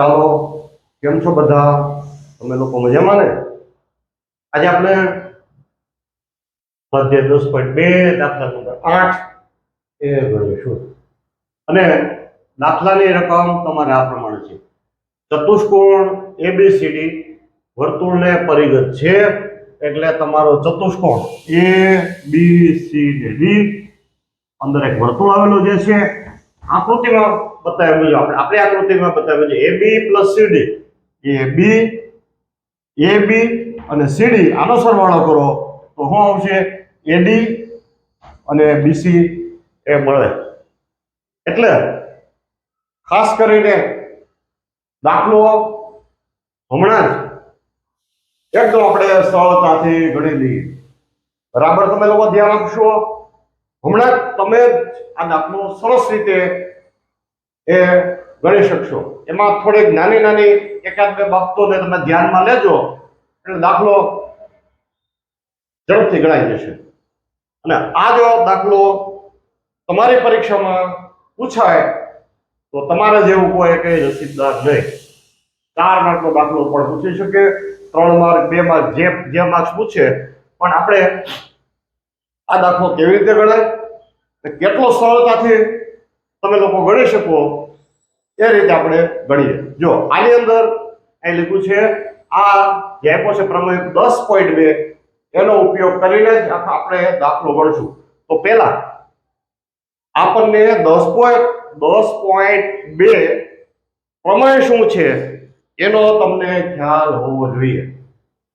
ચાલો, કેમ છો બધા? તમે લોકો મજામાં ને? આજે આપણે સ્વાધ્યાય દસ પોઈન્ટ બે દાખલા નંબર આઠ એ ગણીશું. અને દાખલાની રકમ તમારે આ પ્રમાણે છે. ચતુષ્કોણ એબીસીડી વર્તુળને પરિગત છે એટલે તમારો ચતુષ્કોણ એ બી સી ડી અંદર એક વર્તુળ આવેલું જે છે આકૃતિમાં બતાવેલું છે. આપણે આપણી આકૃતિમાં બતાવેલું છે. એ પ્લસ સીડી એ એ બી અને સીડી આનો સરવાળો કરો. તો શું આવશે? એડી અને બીસી એ મળે. એટલે ખાસ કરીને દાખલો હમણાં જ એકદમ આપણે સરળતાથી ગણી લઈએ. બરાબર તમે લોકો ધ્યાન આપશો? હમણાં તમે આ દાખલો સરસ રીતે એ ગણી શકશો. એમાં થોડીક નાની નાની એકાદ બે બાબતોને તમે ધ્યાનમાં લેજો એટલે દાખલો ઝડપથી ગણાઈ જશે. અને આ જો દાખલો તમારી પરીક્ષામાં પૂછાય, તો તમારા જેવું કોઈ કે નસીબદાર નહીં. ચાર માર્કનો દાખલો પણ પૂછી શકે, ત્રણ માર્ક, બે માર્ક, જે જે માર્ક્સ પૂછે. પણ આપણે આ દાખલો કેવી રીતે ગણાય? કેટલો સરળતાથી તમે લોકો ગણી શકો. એ રીતે આપણે ગણીએ. જો, આની અંદર અહીં લીધું છે, આ જે છે પ્રમેય દસ પોઈન્ટ બે, એનો ઉપયોગ કરીને જ આપણે દાખલો ગણશું. તો પહેલા, આપણને દસ પોઈન્ટ દસ પોઈન્ટ બે પ્રમેય શું છે? એનો તમને ખ્યાલ હોવો જોઈએ.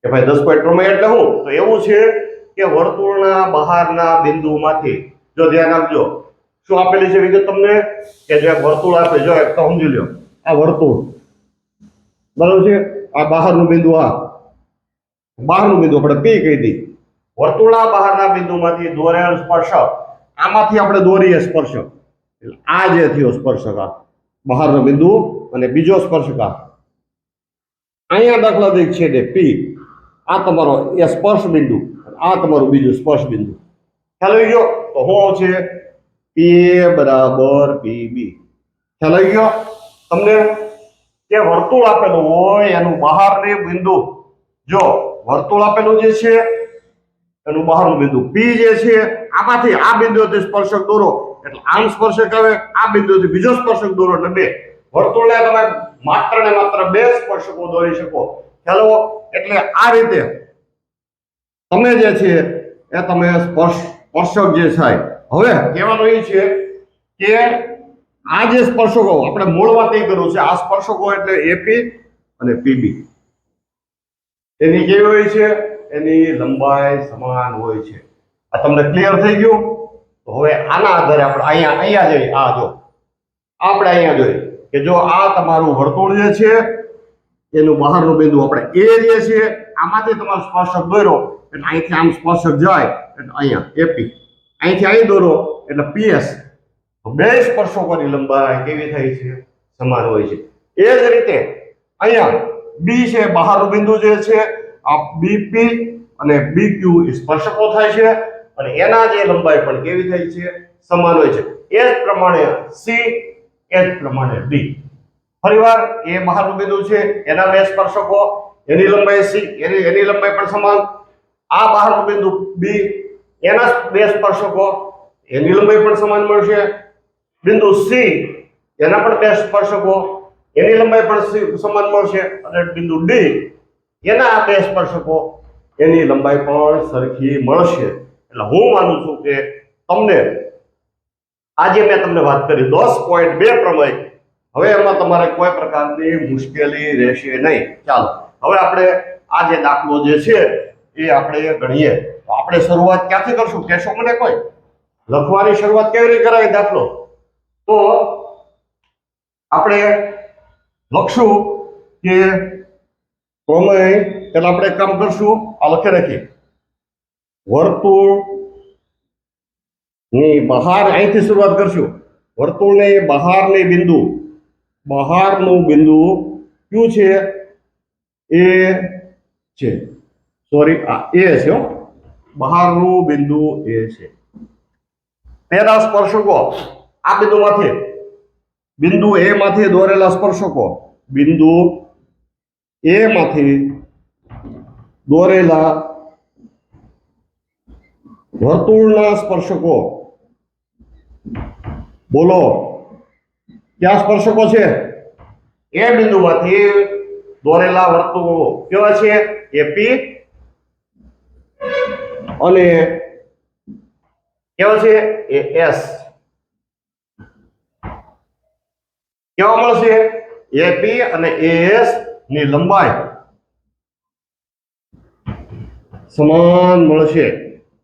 કે ભાઈ દસ પોઈન્ટ પ્રમેય એટલે શું? તો એવું છે કે વર્તુળના બહારના બિંદુમાંથી, જો ધ્યાન આપજો શું આપેલી છે વિગત તમને? કે જે વર્તુળ આપે, જો એક તો સમજી લ્યો. આ વર્તુળ. બરાબર છે? આ બહારનું બિંદુ આ. બહારનું બિંદુ આપણે પી કહી દઈ વર્તુળના બહારના બિંદુમાંથી દોરેલ સ્પર્શક. આમાંથી આપણે દોરીએ સ્પર્શક. એટલે આ જે થયો સ્પર્શક આ. બહારનો બિંદુ અને બીજો સ્પર્શક આ. અહીંયા દાખલા દે છે ને પી આ તમારો એ સ્પર્શ બિંદુ. આ તમારું બીજું સ્પર્શ બિંદુ. ખ્યાલ આવી ગયો? તો હું આવશે પી બરાબર પીબી ખ્યાલ આવી ગયો? તમને? જે વર્તુળ આપેલું હોય એનું બહારની બિંદુ. જો, વર્તુળ આપેલું જે છે, એનું બહારનું બિંદુ. પી જે છે, આમાંથી આ બિંદુથી સ્પર્શક દોરો. એટલે આમ સ્પર્શક આવે, આ બિંદુથી બીજો સ્પર્શક દોરો. એટલે બે. વર્તુળને તમે માત્ર ને માત્ર બે સ્પર્શકો દોરી શકો. ખ્યાલો એટલે આ રીતે તમે જે છે, એ તમે સ્પર્શ, સ્પર્શક જે થાય હવે કહેવાનું એ છે કે આ જે સ્પર્શકો, આપણે મૂળ વાત એ કર્યું છે, આ સ્પર્શકો એટલે એપી અને પીબી એની કેવી હોય છે? એની લંબાઈ સમાન હોય છે. આ તમને ક્લિયર થઈ ગયું? તો હવે આના આધારે આપણે અહીંયા અહીંયા જઈએ. આ જો, આપણે અહીંયા જોઈએ કે જો આ તમારું વર્તુળ જે છે, એનું બહારનું બિંદુ આપણે એ જે છે, આમાંથી તમારો સ્પર્શક દોર્યો, એટલે અહીંથી આમ સ્પર્શક જાય, એટલે અહીંયા એપી અહીંથી અહીં દોરો, એટલે પીએસ. બે સ્પર્શકોની લંબાઈ કેવી થાય છે? સમાન હોય છે. એ જ રીતે અહીંયા બી છે, બહારનું બિંદુ જે છે, આ બીપી અને બીક્યુ એ સ્પર્શકો થાય છે અને એના જે લંબાઈ પણ કેવી થાય છે? સમાન હોય છે. એ જ પ્રમાણે સી એ જ પ્રમાણે ડી ફરીવાર, એ બહારનું બિંદુ છે, એના બે સ્પર્શકો, એની લંબાઈ સી એની એની લંબાઈ પણ સમાન. આ બહારનું બિંદુ બી એના બે સ્પર્શકો એની લંબાઈ પણ સમાન મળશે, બિંદુ સી, એના પણ બે સ્પર્શકો એની લંબાઈ પણ સમાન મળશે, અને બિંદુ ડી, એના બે સ્પર્શકો એની લંબાઈ પણ સરખી મળશે. એટલે હું માનું છું કે તમને, આજે મેં તમને વાત કરી દસ પોઈન્ટ બે પ્રમેય. હવે એમાં તમારે કોઈ પ્રકારની મુશ્કેલી રહેશે નહીં. ચાલો, હવે આપણે આ જે દાખલો જે છે, એ આપણે ગણીએ. આપણે શરૂઆત ક્યાંથી કરશું? કહેશો મને કોઈ? લખવાની શરૂઆત કેવી રીતે કરાવી દાખલો? તો આપણે લખશું કે પ્રમેય પેલા આપણે કામ કરશું, આ લખી રાખીએ. વર્તુળની બહાર અહીંથી શરૂઆત કરશું. બહાર બહારની બિંદુ, બહારનું બિંદુ કયું છે? એ છે. સોરી, આ એ છે બહારનું બિંદુ એ છે તેના સ્પર્શકો આ બિંદુમાંથી બિંદુ એ માંથી દોરેલા સ્પર્શકો બિંદુ એ માંથી દોરેલા વર્તુળના સ્પર્શકો બોલો ક્યાં સ્પર્શકો છે એ બિંદુમાંથી દોરેલા વર્તુળો કેવા છે એપી અને કેવા છે? A S. કેવા મળશે? એપી અને એસની લંબાઈ સમાન મળશે.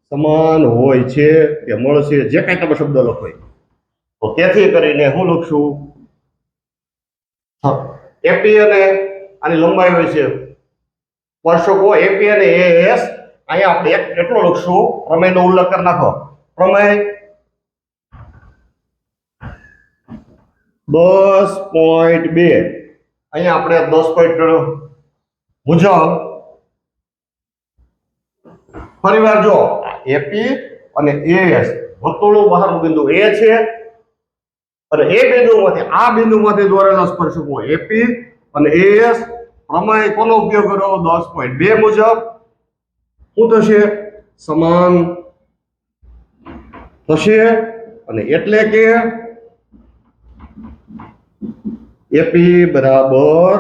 સમાન હોય છે કે મળશે? જે કાંઈ તમે શબ્દ લખો. તો તેથી કરીને હું લખશું એપી અને આની લંબાઈ હોય છે. સ્પર્શકો એપી અને એએસ અહીંયા આપણે એટલો લખશું. પ્રમેયનો ઉલ્લેખ કરી નાખો. પ્રમેય દસ પોઈન્ટ બે. અહીંયા આપણે દસ પોઈન્ટ મુજબ ફરીવાર જો એપી અને એએસ વર્તુળનું બહારનું બિંદુ એ છે. અને એ બિંદુમાંથી, આ બિંદુમાંથી દોરેલા સ્પર્શકો એપી અને એએસ પ્રમેય કોનો ઉપયોગ કર્યો? દસ પોઈન્ટ બે મુજબ. શું થશે? સમાન થશે અને એટલે કે એપી બરાબર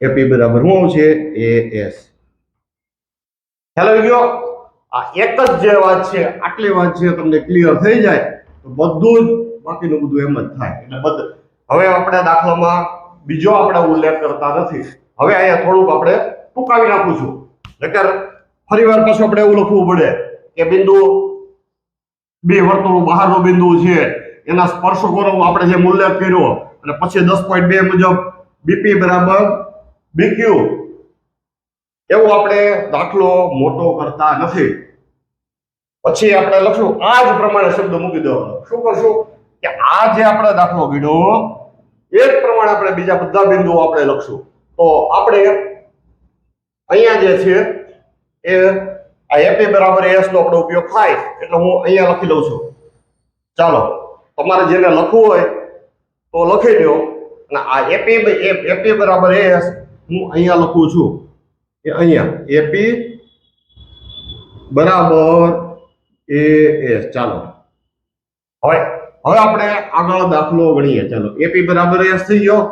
એપી બરાબર શું આવશે? એસ ખ્યાલ આવી ગયો? આ એક જ જે વાત છે, આટલી વાત છે, તમને ક્લિયર થઈ જાય, તો બધું જ બાકીનું બધું એમ જ થાય. એટલે બધું. હવે આપણે દાખલામાં બીજો આપણે ઉલ્લેખ કરતા નથી. હવે અહીંયા થોડુંક આપણે ટૂંકાવી નાખું છું. નકર ફરી વાર પાછું આપણે એવું લખવું પડે કે બિંદુ બે વર્તુળ બહારનો બિંદુ છે, એના સ્પર્શકોનો આપણે જે મૂલ્ય કર્યો, અને પછી દસ પોઈન્ટ બે મુજબ બીપી બરાબર બીક્યુ એવું આપણે દાખલો મોટો કરતા નથી. પછી આપણે લખશું, આ જ પ્રમાણે શબ્દ મૂકી દેવાનો. શું કરશું? કે આ જે આપણે દાખલો ગણ્યો એ જ પ્રમાણે આપણે બીજા બધા બિંદુઓ આપણે લખશું. તો આપણે અહીંયા જે છે, એ આ એપી બરાબર એસ નો આપણો ઉપયોગ થાય, એટલે હું અહીંયા લખી લઉં છું. ચાલો, તમારે જેને લખવું હોય, તો લખી લો અને આ એપી એપી બરાબર એસ હું અહીંયા લખું છું. એ અહીંયા એપી બરાબર એ એસ ચાલો. હવે હવે આપણે આગળ દાખલો ગણીએ. ચાલો એપી બરાબર એસ થઈ ગયો.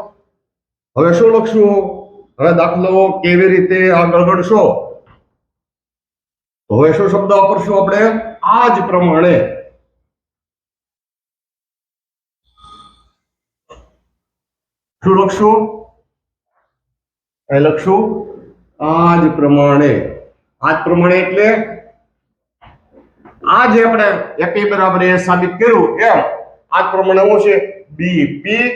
હવે શું લખશું? હવે દાખલો કેવી રીતે આગળ ગણશો હવે શું શબ્દ વાપરશું આપણે? આ જ પ્રમાણે. શું લખશું? એ લખશું? આ જ પ્રમાણે. આ જ પ્રમાણે એટલે આ જે આપણે એપી બરાબર એ સાબિત કર્યું એમ, આ જ પ્રમાણે શું છે? બીપી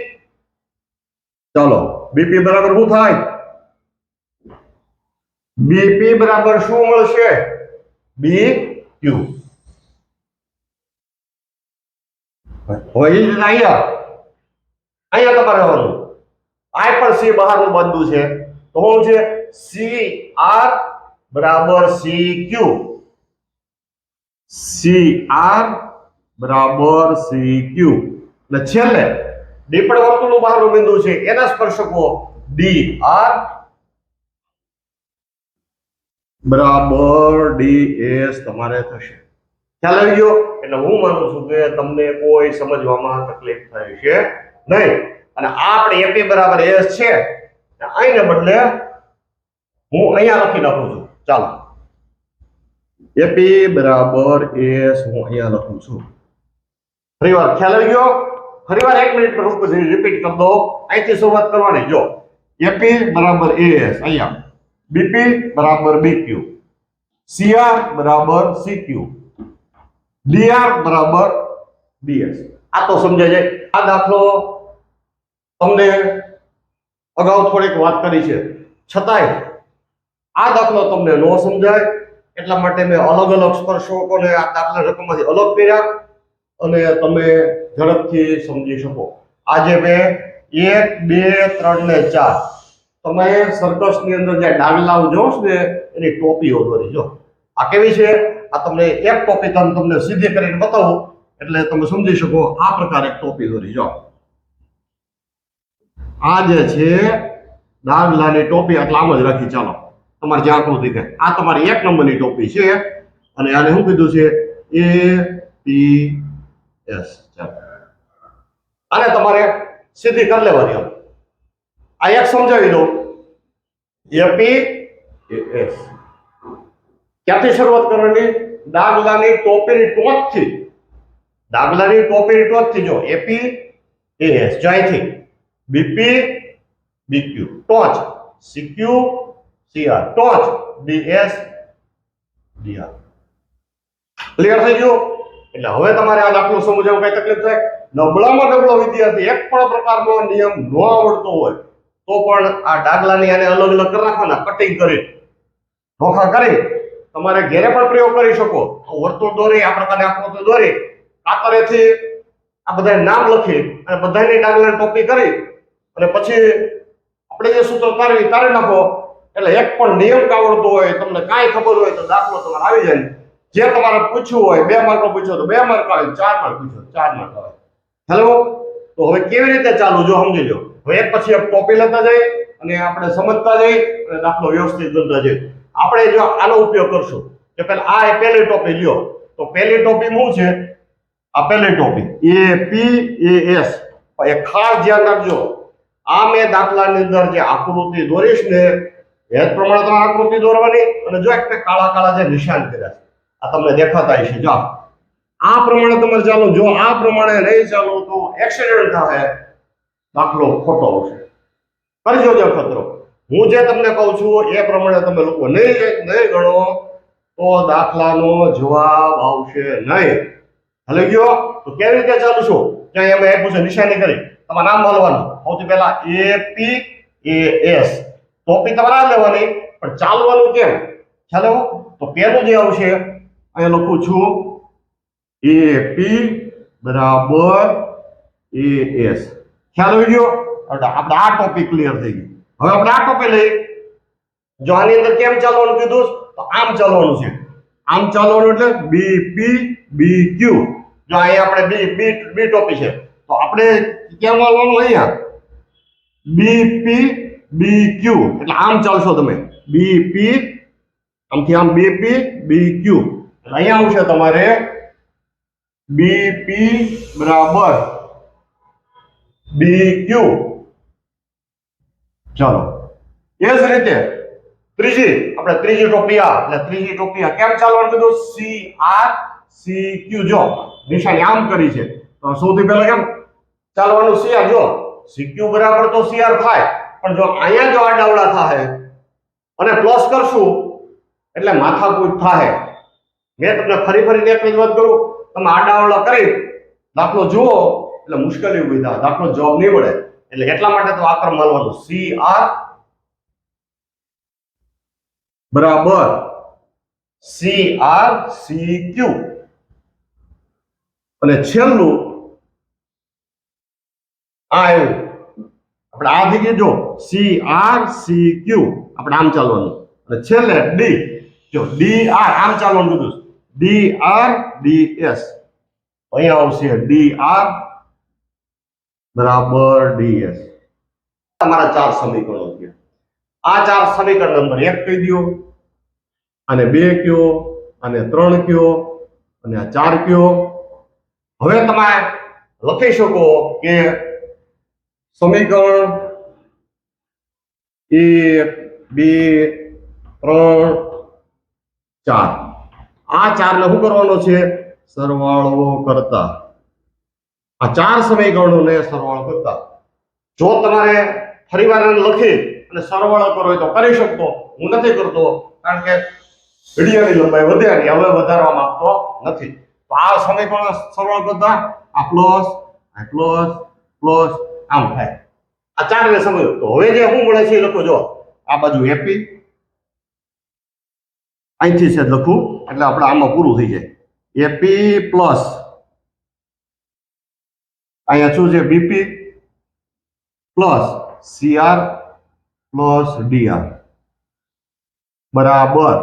ચાલો બીપી બરાબર શું થાય? બીપી બરાબર શું મળશે? બી ક્યુ હવે જ અહીંયા. અહીંયા તમારે આવવાનું આ પણ સી બહારનું બંધું છે. તો શું છે? સી આર બરાબર સી ક્યુ સી આર બરાબર સી ક્યુ એટલે છેલ્લે ડી પણ વર્તુળનું બહારનું બિંદુ છે. એના સ્પર્શકો ડી આર બરાબર ડી એસ તમારે થશે. ખ્યાલ આવી ગયો? એટલે હું માનું છું કે તમને કોઈ સમજવામાં તકલીફ થઈ છે નહીં. અને આપણે એપી બરાબર એસ છે. અહીંને બદલે હું અહીંયા લખી નાખું છું. ચાલો. એપી બરાબર એસ હું અહીંયા લખું છું. ફરી વાર ખ્યાલ આવી ગયો? ફરી વાર એક મિનિટ રિપીટ કરી દો અહીંથી શરૂઆત કરવાની. જો. એપી બરાબર એસ અહીંયા. બીપી બરાબર બીક્યુ. સીઆર બરાબર સીક્યુ. ડીઆર બરાબર ડીએસ. આ તો સમજાય જાય. આ દાખલો તમને અગાઉ થોડીક વાત કરી છે. છતાંય આ દાખલો તમને ન સમજાય, એટલા માટે મેં અલગ અલગ સ્પર્શકોને આ દાખલા રકમમાંથી અલગ કર્યા અને તમે ઝડપથી સમજી શકો. આજે મેં એક, બે, ત્રણ ને ચાર તમે સર્કસની અંદર જે ડાંગલાઓ જોશ ને એની ટોપીઓ દોરી જો. આ કેવી છે? આ તમને એક ટોપી તમે તમને સીધી કરીને બતાવું. એટલે તમે સમજી શકો આ પ્રકારે ટોપી દોરી જો. આ જે છે દાખલાની ટોપી એટલે આમ જ રાખી ચાલો. તમારે જ્યાં આકૃતિ કે આ તમારી એક નંબરની ટોપી છે. અને આને શું કીધું છે? A, P, S. ચાલો. આને તમારે સીધી કરી લેવાની આમ. આ એક સમજાવી દઉં. એપી એસ ક્યાંથી શરૂઆત કરવાની? દાગલાની ટોપીની ટોચથી. દાગલાની ટોપીની ટોચથી જો એપી એસ જો અહીંથી. બીપી બીક્યુ ટોચ. સીક્યુ સીઆર ટોચ. ડીએસ ડીઆર ક્લિયર થઈ ગયું? એટલે હવે તમારે આ દાખલો સમજવામાં કઈ તકલીફ થાય? નબળામાં નબળો વિદ્યાર્થી એક પણ પ્રકારનો નિયમ ન આવડતો હોય. તો પણ આ ડાગલાની આને અલગ અલગ કરી નાખવાના કટિંગ કરી. નોખા કરી. તમારે ઘેરે પણ પ્રયોગ કરી શકો. વર્તુળ દોરી, આ પ્રકારની આકૃતિ દોરી. કાતરેથી આ બધા નામ લખી અને બધાની ડાગલાને ટોપી કરી. અને પછી આપણે જે સૂત્ર તારવી તારી નાખો. એટલે એક પણ નિયમ આવડતો હોય, તમને કાંઈ ખબર હોય તો દાખલો તમારે આવી જાય. જે તમારે પૂછવું હોય, બે માર્ક પૂછ્યો તો બે માર્ક આવે, ચાર માર્ક પૂછો ચાર માર્ક આવે. હેલો તો હવે કેવી રીતે ચાલુ? જો સમજી લો. હવે એક પછી એક ટોપી લેતા જઈ અને આપણે સમજતા જઈ અને દાખલો વ્યવસ્થિત ગણતા જઈ આપણે જો આનો ઉપયોગ કરશું. કે પેલા આ પહેલી ટોપી લ્યો. તો પહેલી ટોપી શું છે? આ પહેલી ટોપી. એ પી એ એસ એ ખાસ ધ્યાન રાખજો. આ મેં દાખલાની અંદર જે આકૃતિ દોરીશ ને જ પ્રમાણે તમે આકૃતિ દોરવાની. અને જો એક કાળા કાળા જે નિશાન કર્યા છે, આ તમને દેખાતા હશે. જો આ પ્રમાણે તમારે ચાલો, જો આ પ્રમાણે નહીં ચાલો તો એક્સિડન્ટ થાય. દાખલો ખોટો આવશે. કરી જોજો ખતરો. હું જે તમને કહું છું, એ પ્રમાણે તમે લોકો નહીં નહીં ગણો, તો દાખલાનો જવાબ આવશે નહીં. હલે ગયો, તો કેવી રીતે ચાલુ છું? ત્યાં એમ આપ્યું છે, નિશાની કરી. તમારે નામ બોલવાનું સૌથી પહેલા એ પી એ એસ ટોપી તમારે લેવાની, પણ ચાલવાનું કેમ? ચાલો તો પહેલું જે આવશે, અહીંયા લખું છું એ પી બરાબર એ એસ ખ્યાલ આવી ગયો એટલે આપણે આ ટોપિક ક્લિયર થઈ ગયું હવે આપણે આ ટોપિક લઈ જો આની અંદર કેમ ચાલવાનું કીધું તો આમ ચાલવાનું છે આમ ચાલવાનું એટલે બી પી બી ક્યુ જો અહીંયા આપણે બી બી બી ટોપી છે તો આપણે કેમ વાળવાનું અહીંયા બી પી બી ક્યુ એટલે આમ ચાલશો તમે। બી પી આમથી આમ બી પી બી ક્યુ એટલે અહીંયા આવશે તમારે બી પી બરાબર બીક્યુ ચાલો. એ જ રીતે ત્રીજી, આપણે ત્રીજી ટોપી આ, એટલે ત્રીજી ટોપી આ કેમ ચાલવાનું કીધું? સી આર જો, નિશાની આમ કરી છે. તો સૌથી પહેલા કેમ? ચાલવાનું સી જો. સી બરાબર તો સી થાય, પણ જો અહીંયા જો આડાવડા થાય અને પ્લસ કરશું, એટલે માથાકૂટ થાય. મેં તમને ફરી ફરીને એક વાત કરું. તમે આડાવડા કરી, દાખલો જુઓ, એટલે મુશ્કેલી ઊભી થાય. દાખલો જવાબ નહીં મળે. એટલે એટલા માટે તો આક્રમ માલવાનું સી આર બરાબર. C R C Q. અને છેલ્લું, આ આવ્યું આપણે આ થઈ જો, સી આર સી ક્યુ. આપણે આમ ચાલવાનું. અને છેલ્લે ડી. જો, ડી આર, આમ ચાલવાનું કીધું ડી આર ડી એસ અહીંયા આવશે ડી આર બરાબર ડી એસ તમારા ચાર સમીકરણો છે આ ચાર સમીકરણ નંબર એક કહી દો અને બે કયો, અને ત્રણ કયો, અને આ ચાર કયો. હવે તમે લખી શકો કે સમીકરણ એક, બે, ત્રણ, ચાર. આ ચારને શું કરવાનો છે. સરવાળો કરતા. આ ચાર સમીકરણોને સરવાળો કરતા. જો તમારે ફરીવાર લખી અને સરવાળો કરવો તો કરી શકતો. હું નથી કરતો, કારણ કે વિડીયોની લંબાઈ વધ્યા હવે વધારવા માંગતો નથી. તો આ સમીકરણ સરવાળો કરતા, આ પ્લસ આ પ્લસ પ્લસ આમ થાય. આ ચારને સમજો. તો હવે જે શું મળે છે એ લખો જો. આ બાજુ એપી અહીંથી છે લખું. એટલે આપણે આમાં પૂરું થઈ જાય. એપી પ્લસ અહીંયા શું છે? BP plus CR plus DR બરાબર.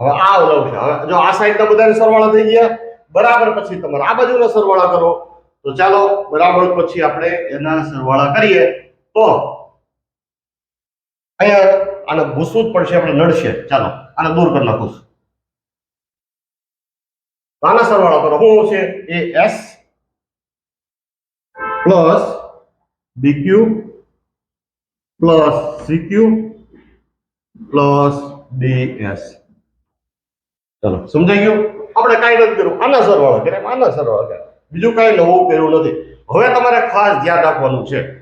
હવે આ ઓલું છે. હવે જો આ સાઈડના બધાને સરવાળા થઈ ગયા, બરાબર પછી તમારે આ બાજુના સરવાળા કરો. તો ચાલો, બરાબર પછી આપણે એના સરવાળા કરીએ. તો અહીંયા આને ભૂસવું જ પડશે, આપણે નડશે. ચાલો, આને દૂર કરી નાખું છું. આના સરવાળો કરો શું છે A S plus BQ plus CQ plus DS. ચલો, સમજાઈ ગયું? આપણે કાંઈ નથી કર્યું. આના સરવાળો કર્યા આના સરવાળો કર્યા બીજું કાંઈ નવું કર્યું નથી. હવે તમારે ખાસ ધ્યાન રાખવાનું છે.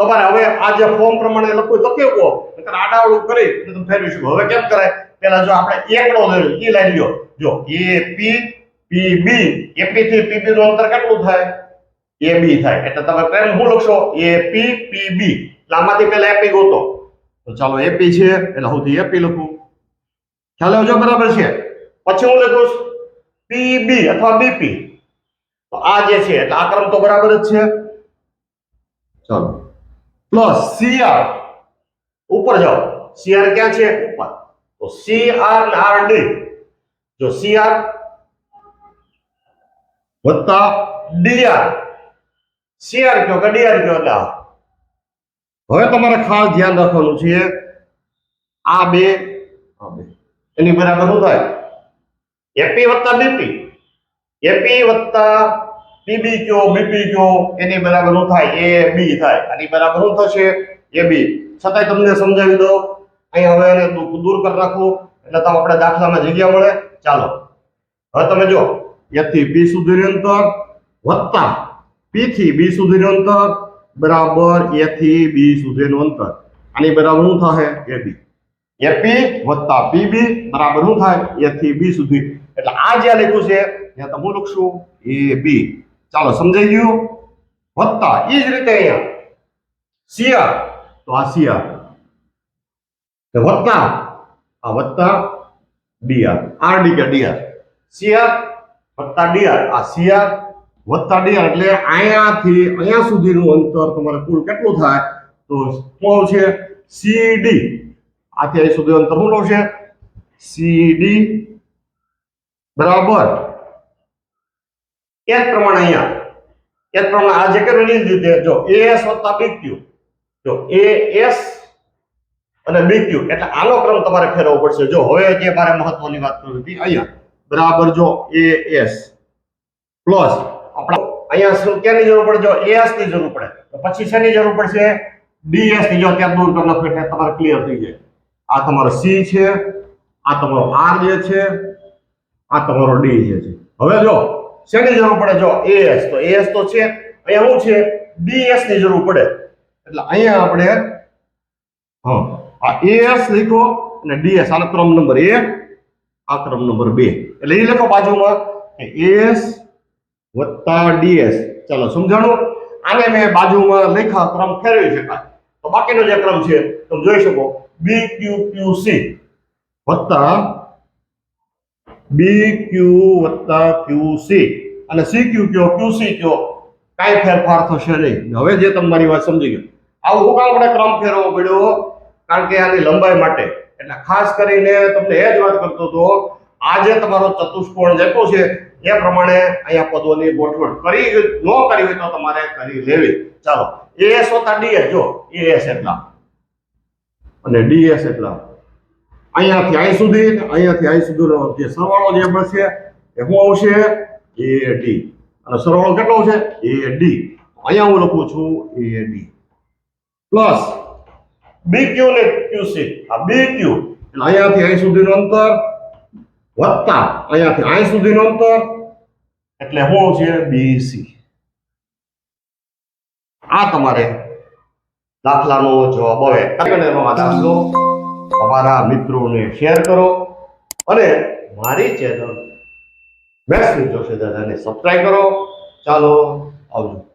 તમારે હવે આ જે ફોર્મ પ્રમાણે લખવું તો કહો નહીંતર આડાવડું કરી અને તમે ફેરવી શકો. હવે કેમ કરાય? પેલા જો આપણે એકડો લઈ એ લઈ લ્યો. જો એ પી પી બી એપી થી પીબી નું અંતર કેટલું થાય? એ બી થાય. એટલે તમે પ્રેમ શું લખશો? એ પી પી બી આમાંથી પેલા એપી ગોતો. તો ચાલો એપી છે. એટલે હું એપી લખું. ખ્યાલ આવજો બરાબર છે? પછી હું લખું પીબી અથવા બીપી તો આ જે છે, એટલે આ ક્રમ તો બરાબર જ છે. ચાલો. પ્લસ સીઆર ઉપર જાઓ. સીઆર ક્યાં છે? ઉપર. તો સીઆર આર ડી જો સીઆર વત્તા ડીઆર સીઆર કયો કે ડીઆર કયો એટલે હવે તમારે ખાસ ધ્યાન રાખવાનું છે આ બે આ બે. એની બરાબર શું થાય? એપી વત્તા બીપી એપી વત્તા પીબી કયો બીપી કયો, એની બરાબર શું થાય? એ, બી થાય. આની બરાબર શું થશે? એ, બી. છતાંય તમને સમજાવી દઉં. અહીંયા હવે એને દૂર કરી નાખવું એટલે તમે આપણે દાખલામાં જગ્યા મળે. ચાલો. હવે તમે જો એથી બી સુધીનું અંતર વત્તા પી થી બી સુધીનું અંતર બરાબર એ થી બી સુધીનું અંતર. આની બરાબર શું થશે? એ બી એપી વત્તા PB બરાબર શું થાય? એ થી બી સુધી. એટલે આ જે લખ્યું છે, ત્યાં તમે લખશું? એ AB ચાલો સમજાઈ ગયું? વત્તા, એ જ રીતે અહીંયા. CR તો આ CR તો વત્તા. આ વત્તા ડીઆર આરડી કે ડીઆર સીઆર વત્તા ડીઆર આ સીઆર વત્તા ડીઆર એટલે અહીંયાથી અહીંયા સુધીનું અંતર તમારે કુલ કેટલું થાય? તો શું આવશે? સીડી. આથી અહીં સુધી અંતર શું આવશે? સીડી. બરાબર. એ જ પ્રમાણે અહીંયા. એ જ પ્રમાણે આ જે કર્યું એની રીતે જો એએસ વત્તા બીક્યુ જો એએસ અને બીક્યુ એટલે આનો ક્રમ તમારે ફેરવવો પડશે. જો હવે જે મારે મહત્વની વાત કરવી હતી અહીંયા. બરાબર જો એ એસ પ્લસ આપણે અહીંયા શું કેની જરૂર પડે? જો એસની જરૂર પડે. તો પછી શેની જરૂર પડશે? ડીએસની જો ત્યાં દૂર કરી એટલે તમારે ક્લિયર થઈ જાય. આ તમારો સી છે. આ તમારો આર જે છે. આ તમારો ડી જે છે. હવે જો શેની જરૂર પડે જો એસ તો એસ તો છે. અહીંયા શું છે? ડીએસની જરૂર પડે. એટલે અહીંયા આપણે હા આ એસ લખો અને ડીએસ આનો ક્રમ નંબર એક, આ ક્રમ નંબર બે. એટલે એ લખો બાજુમાં કે એસ વત્તા ડીએસ ચાલો સમજાણું? આને મેં બાજુમાં લેખા ક્રમ ફેરવી શકાય. તો બાકીનો જે ક્રમ છે, તમે જોઈ શકો. બી ક્યુ સી વત્તા બી ક્યુ વત્તા ક્યુ સી અને સી ક્યુ કયો ક્યુ સી કયો? કાંઈ ફેરફાર થશે નહીં. હવે જે તમારી વાત સમજી ગયો. આવું હું આપણે ક્રમ ફેરવો પડ્યો કારણ કે આની લંબાઈ માટે. એટલે ખાસ કરીને તમને એ જ વાત કરતો હતો, આજે તમારો ચતુષ્કોણ જેટલો છે. એ પ્રમાણે અહીંયા પદોની ગોઠવણ કરી ન કરી હોય તો તમારે કરી લેવી. ચાલો. એએસ હોતા ડીએસ જો એએસ એટલા. અને ડીએસ એટલા. અહીંયાથી અહીં સુધી ને અહીંયાથી અહીં સુધીનો જે સરવાળો જે મળશે એ શું આવશે? A D. અને સરવાળો કેટલો છે એ ડી. અહીંયા હું લખું છું A D. Plus B Q ને ક્યુ સી આ બી ક્યુ એટલે અહીંયાથી અહીં સુધીનું અંતર વત્તા. અહીંયાથી અહીં સુધીનું અંતર એટલે શું છે બીસી. આ તમારે દાખલાનો જવાબ આવે દાખલો તમારા મિત્રોને શેર કરો અને મારી ચેનલ મેથ્સ જોશે દાદાને સબસ્ક્રાઈબ કરો. ચાલો આવજો.